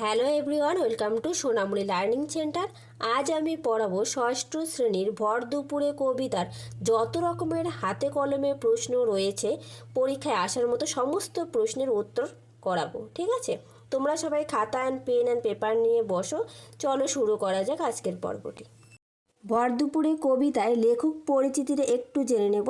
Hello everyone, welcome to Sonamuri learning centre. আজ আমি পড়াবো ষষ্ঠ শ্রেণির ভর দুপুরে কবিতার। যত রকমের হাতে কলমে প্রশ্ন রয়েছে, পরীক্ষায় আসার মতো সমস্ত প্রশ্নের উত্তর করাবো, ঠিক আছে? তোমরা সবাই খাতা অ্যান্ড পেন অ্যান্ড পেপার নিয়ে বসো। চলো শুরু করা যাক আজকের পর্বটি। ভর দুপুরে কবিতায় লেখক পরিচিতিটা একটু জেনে নেব।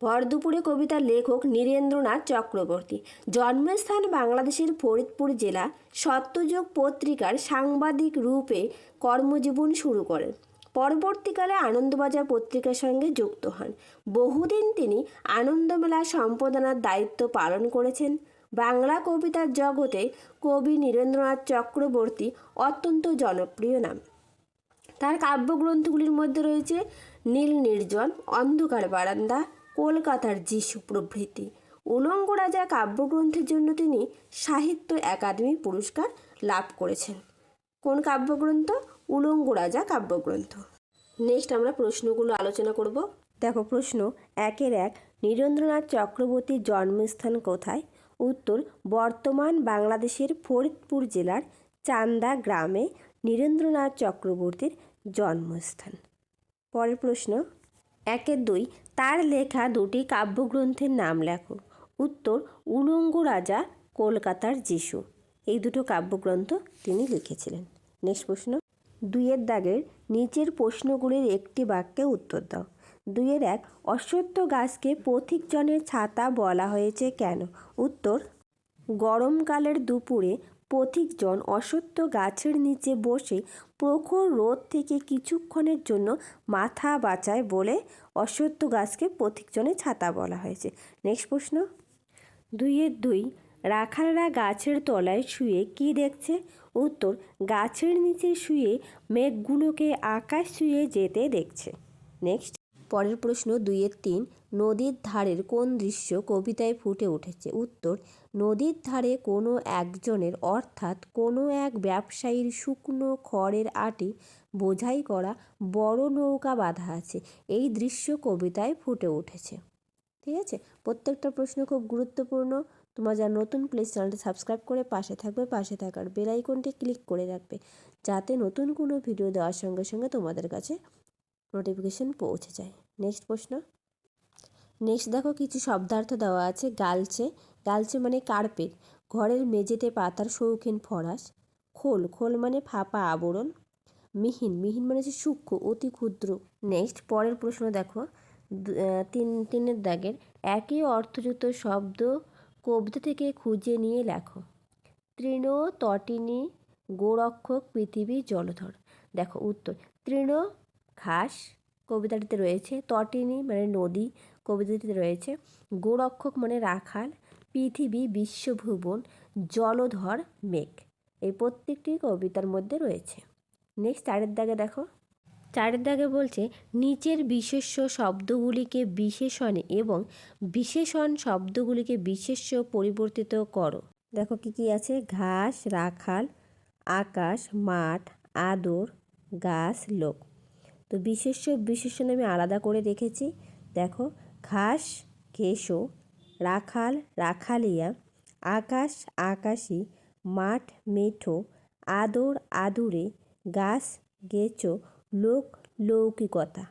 ভর দুপুরে কবিতার লেখক নীরেন্দ্রনাথ চক্রবর্তী। জন্মস্থান বাংলাদেশের ফরিদপুর জেলা সত্যযুগ পত্রিকার সাংবাদিক রূপে কর্মজীবন শুরু করেন। পরবর্তীকালে আনন্দবাজার পত্রিকার সঙ্গে যুক্ত হন। বহুদিন তিনি আনন্দমেলা সম্পাদনার দায়িত্ব পালন করেছেন। বাংলা কবিতার জগতে কবি নীরেন্দ্রনাথ চক্রবর্তী অত্যন্ত জনপ্রিয় নাম। তার কাব্যগ্রন্থগুলির মধ্যে রয়েছে নীল নির্জন, অন্ধকার বারান্দা কলকাতার যিশু প্রভৃতি। উলঙ্গ রাজা কাব্যগ্রন্থের জন্য তিনি সাহিত্য একাডেমি পুরস্কার লাভ করেছেন। কোন কাব্যগ্রন্থ? উলঙ্গ রাজা কাব্যগ্রন্থ। নেক্সট আমরা প্রশ্নগুলো আলোচনা করব। দেখো প্রশ্ন একের এক, নীরেন্দ্রনাথ চক্রবর্তীর জন্মস্থান কোথায়? উত্তর, বর্তমান বাংলাদেশের ফরিদপুর জেলার চান্দা গ্রামে নীরেন্দ্রনাথ চক্রবর্তীর জন্মস্থান। পরের প্রশ্ন একের দুই তার লেখা দুটি কাব্যগ্রন্থের নাম লেখো। উত্তর, উলঙ্গ রাজা, কলকাতার যিশু। এই দুটো কাব্যগ্রন্থ তিনি লিখেছিলেন। নেক্সট প্রশ্ন। দুইয়ের দাগের নিচের প্রশ্নগুলির একটি বাক্যে উত্তর দাও। দুইয়ের এক, অশ্বত্থ গাছকে পথিকজনের ছাতা বলা হয়েছে কেন? উত্তর, গরমকালের দুপুরে পথিকজন অশ্বত্থ গাছের নিচে বসে প্রখর রোদ থেকে কিছুক্ষণের জন্য মাথা বাঁচায় বলে অশ্বত্থ গাছকে পথিকজনের ছাতা বলা হয়েছে। নেক্সট প্রশ্ন। দুইয়ের দুই, রাখালরা গাছের তলায় শুয়ে কি দেখছে? উত্তর, গাছের নিচে শুয়ে মেঘগুলোকে আকাশ শুয়ে যেতে দেখছে। নেক্সট পরের প্রশ্ন, দুইয়ের তিন নদীর ধারের কোন দৃশ্য কবিতায় ফুটে উঠেছে? উত্তর, নদীর ধারে কোনো একজনের অর্থাৎ কোনো এক ব্যবসায়ীর শুকনো খড়ের আটি বোঝাই করা বড় নৌকা বাঁধা আছে। এই দৃশ্য কবিতায় ফুটে উঠেছে। ঠিক আছে? প্রত্যেকটা প্রশ্ন খুব গুরুত্বপূর্ণ। তোমরা যা নতুন প্লিজ চ্যানেলটা সাবস্ক্রাইব করে পাশে থাকবে। পাশে থাকার বেল আইকনটি ক্লিক করে রাখবে। যাতে নতুন কোনো ভিডিও দেওয়ার সঙ্গে সঙ্গে তোমাদের কাছে নোটিফিকেশন পৌঁছে যায়। নেক্সট প্রশ্ন। নেক্সট দেখো কিছু শব্দার্থ দেওয়া আছে, গালছে। গালছে মানে কার্পেট। ঘরের মেঝেতে পাতার শৌখিন ফরাস। খোল খোল মানে ফাঁপা আবরণ। মিহিন মিহিন মানে হচ্ছে সূক্ষ্ম, অতি ক্ষুদ্র। নেক্সট, পরের প্রশ্ন দেখো। তিন, তিনের দাগের একই অর্থযুক্ত শব্দ কবিতা থেকে খুঁজে নিয়ে লেখো। তৃণ তটিনী গোরক্ষক পৃথিবী জলধর। দেখো উত্তর। তৃণ ঘাস, কবিতাটিতে রয়েছে। তটিনী মানে নদী। কবিতাটিতে রয়েছে, গোরক্ষক মানে রাখাল, পৃথিবী বিশ্বভুবন, জলধর মেঘ। এই প্রত্যেকটি কবিতার মধ্যে রয়েছে। নেক্সট চারের দাগে দেখো। চারের দাগে বলছে, নিচের বিশেষ্য শব্দগুলিকে বিশেষণে এবং বিশেষণ শব্দগুলিকে বিশেষ্য পরিবর্তিত করো। দেখো কি কি আছে। ঘাস, রাখাল, আকাশ, মাঠ, আদর, গাছ, লোক। তো বিশেষ্য, বিশেষণ আমি আলাদা করে রেখেছি। দেখো ঘাস ঘেসো রাখাল, রাখালিয়া, আকাশ, আকাশি, মাঠ, মেঠো, আদর, আদুরে, গাছ, গেচো, লোক, লৌকিকতা।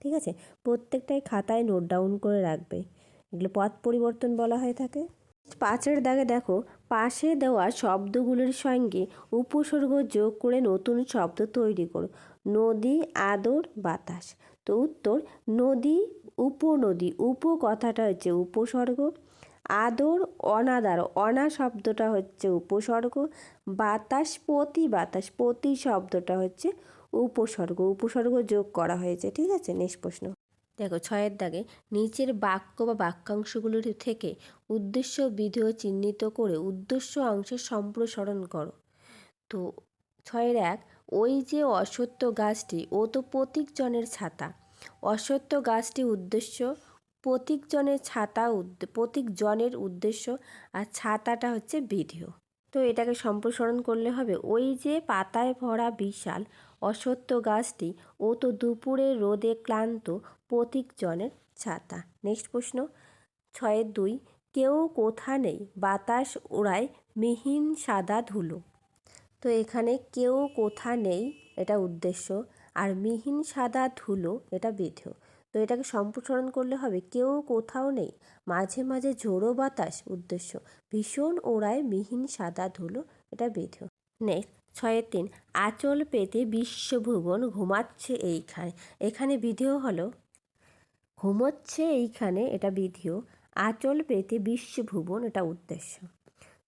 ঠিক আছে? প্রত্যেকটাই খাতায় নোট ডাউন করে রাখবে। এগুলো পথ পরিবর্তন বলা হয়ে থাকে। পাঁচের দাগে দেখো, পাশে দেওয়া শব্দগুলির সঙ্গে উপসর্গ যোগ করে নতুন শব্দ তৈরি করো। নদী, আদর, বাতাস। তো উত্তর, নদী উপনদী উপ কথাটা হচ্ছে উপসর্গ। আদর, অনাদার, অনা শব্দটা হচ্ছে উপসর্গ। বাতাস প্রতি বাতাস প্রতি শব্দটা হচ্ছে উপসর্গ। উপসর্গ যোগ করা হয়েছে, ঠিক আছে? নেক্সট প্রশ্ন। দেখো, ছয়ের দাগে নিচের বাক্য বা বাক্যাংশগুলোর থেকে উদ্দেশ্য, বিধেয় চিহ্নিত করে উদ্দেশ্য অংশের সম্প্রসারণ করো। তো, ছয়ের এক, ওই যে অসত্য গাছটি, ও তো প্রতীকজনের ছাতা। অসত্য গাছটি উদ্দেশ্য, প্রতীকজনের ছাতা প্রতীকজনের উদ্দেশ্য আর ছাতাটা হচ্ছে ভিডিও। তো এটাকে সম্প্রসারণ করলে হবে, ওই যে পাতায় ভরা বিশাল অসত্য গাছটি, ও তো দুপুরে রোদে ক্লান্ত প্রতীকজনের ছাতা। নেক্সট প্রশ্ন, ছয়ের দুই, কেউ কোথা নেই, বাতাস ওড়ায় মিহিন সাদা ধুলো। তো এখানে কেউ কোথা নেই, এটা উদ্দেশ্য। আর মিহিন সাদা ধুলো, এটা বিধেয় তো এটাকে সম্প্রসারণ করলে হবে কেউ কোথাও নেই। মাঝে মাঝে ঝোড়ো বাতাস উদ্দেশ্য। ভীষণ ওড়ায় মিহিন সাদা ধুলো, এটা বিধেয় নেক্সট, ছয়ের তিন, আঁচল পেতে বিশ্বভুবন ঘুমাচ্ছে এইখানে। এখানে বিধেয় হলো? ঘুমোচ্ছে এইখানে, এটা বিধিও আঁচল পেতে বিশ্বভুবন, এটা উদ্দেশ্য।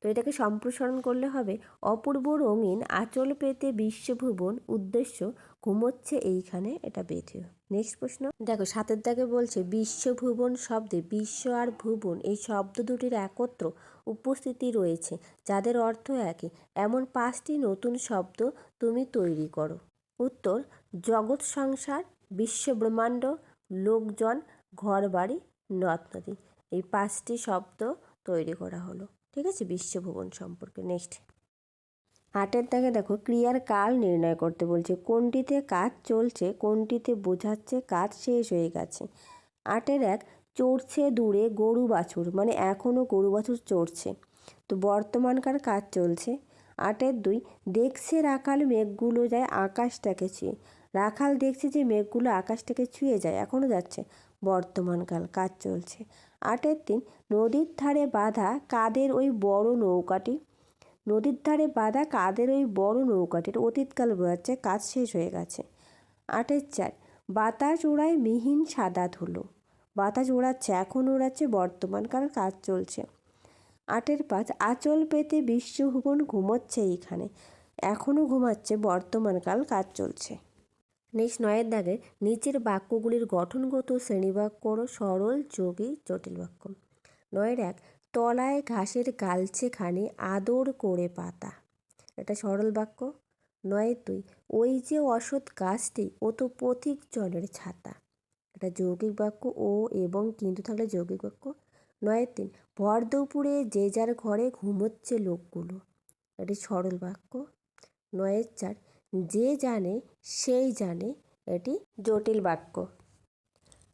তো এটাকে সম্প্রসারণ করলে হবে। অপূর্ব রঙিন আঁচল পেতে বিশ্বভুবন উদ্দেশ্য ঘুমোচ্ছে এইখানে, এটা বেথিও নেক্সট প্রশ্ন। দেখো, সাতের দাগে বলছে, বিশ্বভুবন শব্দে বিশ্ব আর ভুবন, এই শব্দ দুটির একত্র উপস্থিতি রয়েছে, যাদের অর্থ একই। এমন পাঁচটি নতুন শব্দ তুমি তৈরি করো। উত্তর, জগৎ সংসার বিশ্বব্রহ্মাণ্ড লোকজন, ঘরবাড়ি, নদ নদী। এই পাঁচটি শব্দ তৈরি করা হলো। ঠিক আছে? বিশ্বভুবন সম্পর্কে নেক্সট। আটের দাগে দেখো, ক্রিয়ার কাল নির্ণয় করতে বলছে, কোনটিতে কাজ চলছে, কোনটিতে বোঝাচ্ছে কাজ শেষ হয়ে গেছে। আটের এক, চড়ছে দূরে গরু বাছুর মানে এখনও গরু বাছুর চড়ছে। তো বর্তমানকার কাজ চলছে। আটের দুই, দেখছে রাখাল মেঘগুলো যায় আকাশটাকে ছুঁয়ে। রাখাল দেখছে যে মেঘগুলো আকাশটাকে ছুঁয়ে যায় এখনও যাচ্ছে। বর্তমানকাল কাজ চলছে। আটের দিন নদীর ধারে বাঁধা কাদের ওই বড় নৌকাটি? নদীর ধারে বাঁধা কাদের ওই বড় নৌকাটির? অতীতকাল বোঝাচ্ছে, কাজ শেষ হয়ে গেছে। আটের চার, বাতাস ওড়ায় মিহিন সাদা ধুলো। বাতাস ওড়াচ্ছে, এখন ওড়াচ্ছে বর্তমানকাল কাজ চলছে। আটের পাঁচ, আঁচল পেতে বিশ্বভুবন ঘুমোচ্ছে এইখানে। এখনও ঘুমাচ্ছে বর্তমানকাল কাজ চলছে। নেক্সট নয়ের দাগে নিচের বাক্যগুলির গঠনগত শ্রেণীবাক্য সরল যোগী জটিল বাক্য। নয়ের এক, তলায় ঘাসের গালছে খানে আদর করে পাতা। এটা সরল বাক্য। নয় দুই, ওই যে অসৎ গাছটি ও তো পথিক জনের ছাতা। এটা যৌগিক বাক্য ও এবং কিন্তু থাকলে যৌগিক বাক্য। নয়ের তিন, ভর দুপুরে যে যার ঘরে ঘুমোচ্ছে লোকগুলো। এটি সরল বাক্য। নয়ের চার যে জানে, সেই জানে এটি জটিল বাক্য।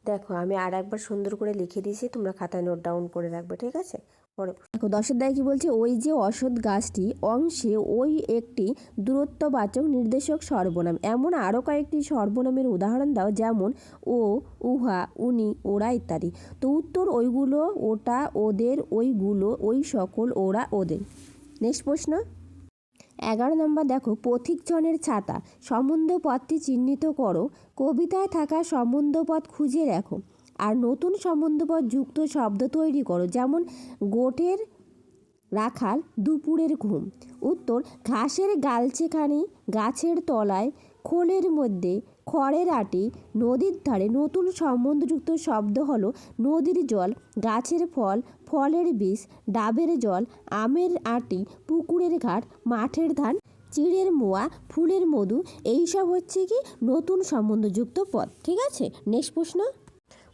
দেখো, আমি আর একবার সুন্দর করে লিখে দিয়েছি, তোমরা খাতায় নোট ডাউন করে রাখবে, ঠিক আছে? পরে দেখো দশের দায় কি বলছে? ওই যে অসৎ গাছটি, অংশে ওই একটি দূরত্ববাচক নির্দেশক সর্বনাম। এমন আরও কয়েকটি সর্বনামের উদাহরণ দাও, যেমন, ও, উহা, উনি, ওরা ইত্যাদি। তো উত্তর ওইগুলো, ওটা, ওদের, ওইগুলো, ওই সকল, ওরা, ওদের। নেক্সট প্রশ্ন। এগারো নম্বর দেখো, পথিকজনের ছাতা। সম্বন্ধ পথটি চিহ্নিত করো। কবিতায় থাকা সম্বন্ধ পদ খুঁজে রাখো। আর নতুন সম্বন্ধ পদ যুক্ত শব্দ তৈরি করো, যেমন গোটের রাখাল, দুপুরের ঘুম। উত্তর, ঘাসের গালছেখানি গাছের তলায় খোলের মধ্যে খড়ের আটি, নদীর ধারে নতুন সম্বন্ধযুক্ত শব্দ হলো নদীর জল, গাছের ফল, ফলের বীজ, ডাবের জল, আমের আটি, পুকুরের ঘাট, মাঠের ধান, চিড়ের মোয়া, ফুলের মধু, এইসব হচ্ছে কি নতুন সম্বন্ধযুক্ত পদ ঠিক আছে? নেক্সট প্রশ্ন।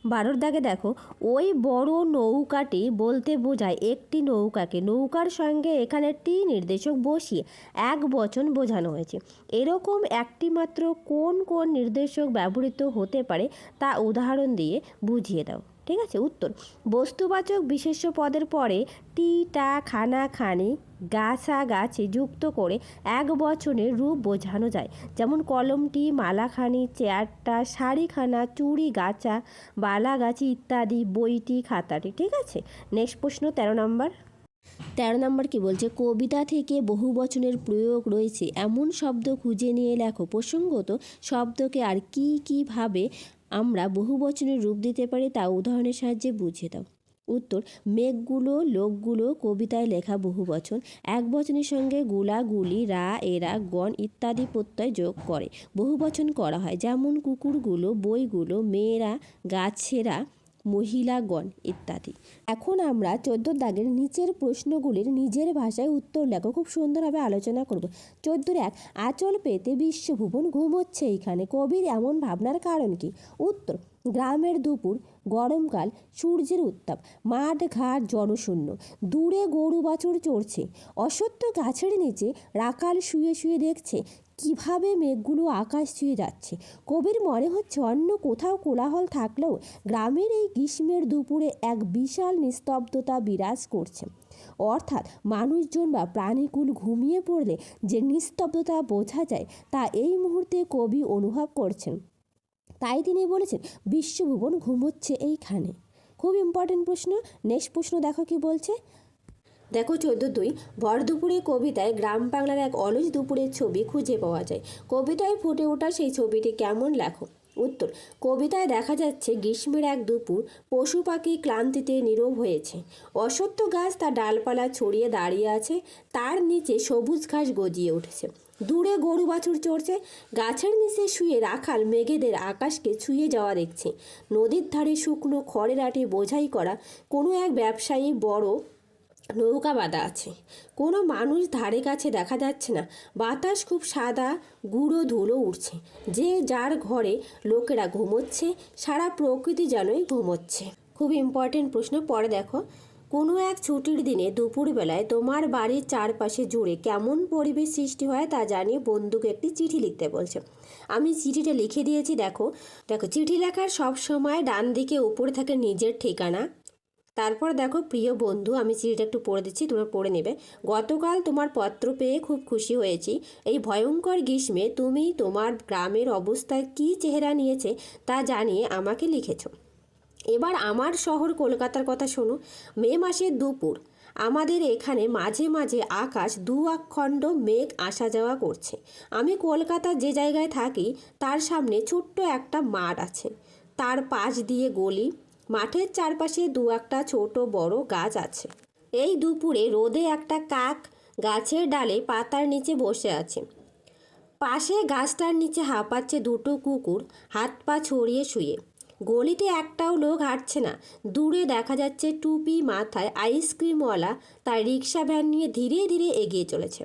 বারোর দাগে দেখো, ওই বড় নৌকাটি বলতে বোঝায় একটি নৌকাকে। নৌকার সঙ্গে এখানে টি নির্দেশক বসিয়ে এক বচন বোঝানো হয়েছে। এরকম একটি মাত্র কোন কোন নির্দেশক ব্যবহৃত হতে পারে তা উদাহরণ দিয়ে বুঝিয়ে দাও। ঠিক আছে? উত্তর। বস্তুবাচক বিশেষ্য পদের পরে টি টা খানা খানি গাছা গাছে যুক্ত করে এক বচনের রূপ বোঝানো যায়। যেমন কলমটি, মালাখানি, চেয়ারটা, শাড়িখানা, চুড়ি গাছা বালাগাছি ইত্যাদি, বইটি, খাতাটি, ঠিক আছে? নেক্সট প্রশ্ন, তেরো নম্বর। তেরো নম্বর কি বলছে? কবিতা থেকে বহু বচনের প্রয়োগ রয়েছে। এমন শব্দ খুঁজে নিয়ে লেখো। প্রসঙ্গত, শব্দকে আর কি কীভাবে আমরা বহু বচনের রূপ দিতে পারি তা উদাহরণের সাহায্যে বুঝিয়ে দাও। উত্তর, মেঘগুলো, লোকগুলো কবিতায় লেখা বহু বচন। এক বচনের সঙ্গে গুলাগুলি, রা, এরা, গণ ইত্যাদি প্রত্যয় যোগ করে। বহু বচন করা হয়, যেমন কুকুরগুলো, বইগুলো, মেয়েরা, গাছেরা মহিলাগণ ইত্যাদি। এখন আমরা চোদ্দ দাগের নিচের প্রশ্নগুলির নিজের ভাষায় উত্তর লেখো। খুব সুন্দরভাবে আলোচনা করব। চোদ্দোর এক আচল পেতে বিশ্বভুবন ঘুমোচ্ছে এইখানে কবির এমন ভাবনার কারণ কি? উত্তর, গ্রামের দুপুর, গরমকাল, সূর্যের উত্তাপ, মাঠ ঘাট জনশূন্য দূরে গরু বাছুর চড়ছে অসত্য গাছের নিচে রাখাল শুয়ে শুয়ে দেখছে কীভাবে মেঘগুলো আকাশ ছুঁয়ে যাচ্ছে? কবির মনে হচ্ছে অন্য কোথাও কোলাহল থাকলেও গ্রামের এই গ্রীষ্মের দুপুরে এক বিশাল নিস্তব্ধতা বিরাজ করছে। অর্থাৎ মানুষজন বা প্রাণীকুল ঘুমিয়ে পড়লে যে নিস্তব্ধতা বোঝা যায়, তা এই মুহূর্তে কবি অনুভব করছেন। তাই তিনি বলেছেন, বিশ্বভুবন ঘুমোচ্ছে এইখানে। খুব ইম্পর্টেন্ট প্রশ্ন। নেক্সট প্রশ্ন দেখো কি বলছে। দেখো চোদ্দ দুই, ভর দুপুরে কবিতায় গ্রাম বাংলার এক অলস দুপুরের ছবি খুঁজে পাওয়া যায়। কবিতায় ফুটে ওঠা সেই ছবিটি কেমন লেখো? উত্তর, কবিতায় দেখা যাচ্ছে গ্রীষ্মের এক দুপুর পশু পাখি ক্লান্তিতে নীরব হয়েছে। অসত্য গাছ তার ডালপালা ছড়িয়ে দাঁড়িয়ে আছে, তার নিচে সবুজ ঘাস গজিয়ে উঠেছে। দূরে গরু বাছুর চড়ছে, গাছের নিচে শুয়ে রাখাল মেঘেদের আকাশকে ছুঁয়ে যাওয়া দেখছে। নদীর ধারে শুকনো খড়ের আটে বোঝাই করা কোনো এক ব্যবসায়ী বড় নৌকা বাঁধা আছে। কোনো মানুষ ধারে কাছে দেখা যাচ্ছে না। বাতাস খুব সাদা, গুঁড়ো ধুলো উঠছে যে যার ঘরে লোকেরা ঘুমোচ্ছে, সারা প্রকৃতি যেনই ঘুমোচ্ছে। খুব ইম্পর্টেন্ট প্রশ্ন। পরে দেখো। কোনো এক ছুটির দিনে দুপুরবেলায় তোমার বাড়ির চারপাশে জুড়ে কেমন পরিবেশ সৃষ্টি হয় তা জানিয়ে বন্ধুকে একটি চিঠি লিখতে বলছে। আমি চিঠিটা লিখে দিয়েছি, দেখো। দেখো, চিঠি লেখার সব সময় ডান দিকে উপরে থাকে নিজের ঠিকানা। তারপর দেখো প্রিয় বন্ধু, আমি চিঠিটা একটু পড়ে দিচ্ছি, তোমরা পড়ে নেবে। গতকাল তোমার পত্র পেয়ে খুব খুশি হয়েছি। এই ভয়ঙ্কর গ্রীষ্মে তুমি তোমার গ্রামের অবস্থায় কী চেহারা নিয়েছে তা জানিয়ে আমাকে লিখেছো। এবার আমার শহর কলকাতার কথা শোনো। মে মাসের দুপুর, আমাদের এখানে মাঝে মাঝে আকাশ দু আখণ্ড মেঘ আসা যাওয়া করছে। আমি কলকাতার যে জায়গায় থাকি, তার সামনে ছোট্ট একটা মাঠ আছে। তার পাশ দিয়ে গলি মাঠের চারপাশে দু একটা ছোট বড় গাছ আছে। এই দুপুরে রোদে একটা কাক গাছের ডালে পাতার নিচে বসে আছে। পাশে গাছটার নিচে হাঁপাচ্ছে দুটো কুকুর, হাত পা ছড়িয়ে শুয়ে। গলিতে একটাও লোক হাঁটছে না। দূরে দেখা যাচ্ছে টুপি মাথায় আইসক্রিমওয়ালা তার রিক্সা ভ্যান নিয়ে ধীরে ধীরে এগিয়ে চলেছে।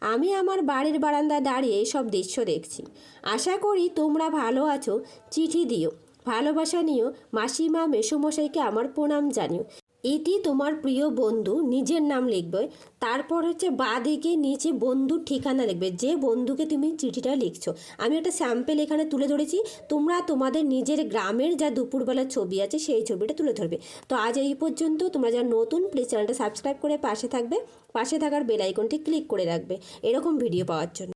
আমি আমার বাড়ির বারান্দায় দাঁড়িয়ে সব দৃশ্য দেখছি। আশা করি তোমরা ভালো আছো, চিঠি দিও। ভালোবাসা নিও মাসিমা মেসোমশাইকে আমার প্রণাম জানিও। এটি তোমার প্রিয় বন্ধু, নিজের নাম লিখবে। তারপর হচ্ছে বা দিকে নিচে বন্ধুর ঠিকানা লিখবে। যে বন্ধুকে তুমি চিঠিটা লিখছো। আমি একটা স্যাম্পেল এখানে তুলে ধরেছি। তোমরা তোমাদের নিজের গ্রামের যা দুপুরবেলার ছবি আছে, সেই ছবিটা তুলে ধরবে। তো আজ এই পর্যন্ত। তোমরা যারা নতুন প্লিজ চ্যানেলটা সাবস্ক্রাইব করে পাশে থাকবে। পাশে থাকার বেল আইকনটি ক্লিক করে রাখবে। এরকম ভিডিও পাওয়ার জন্য।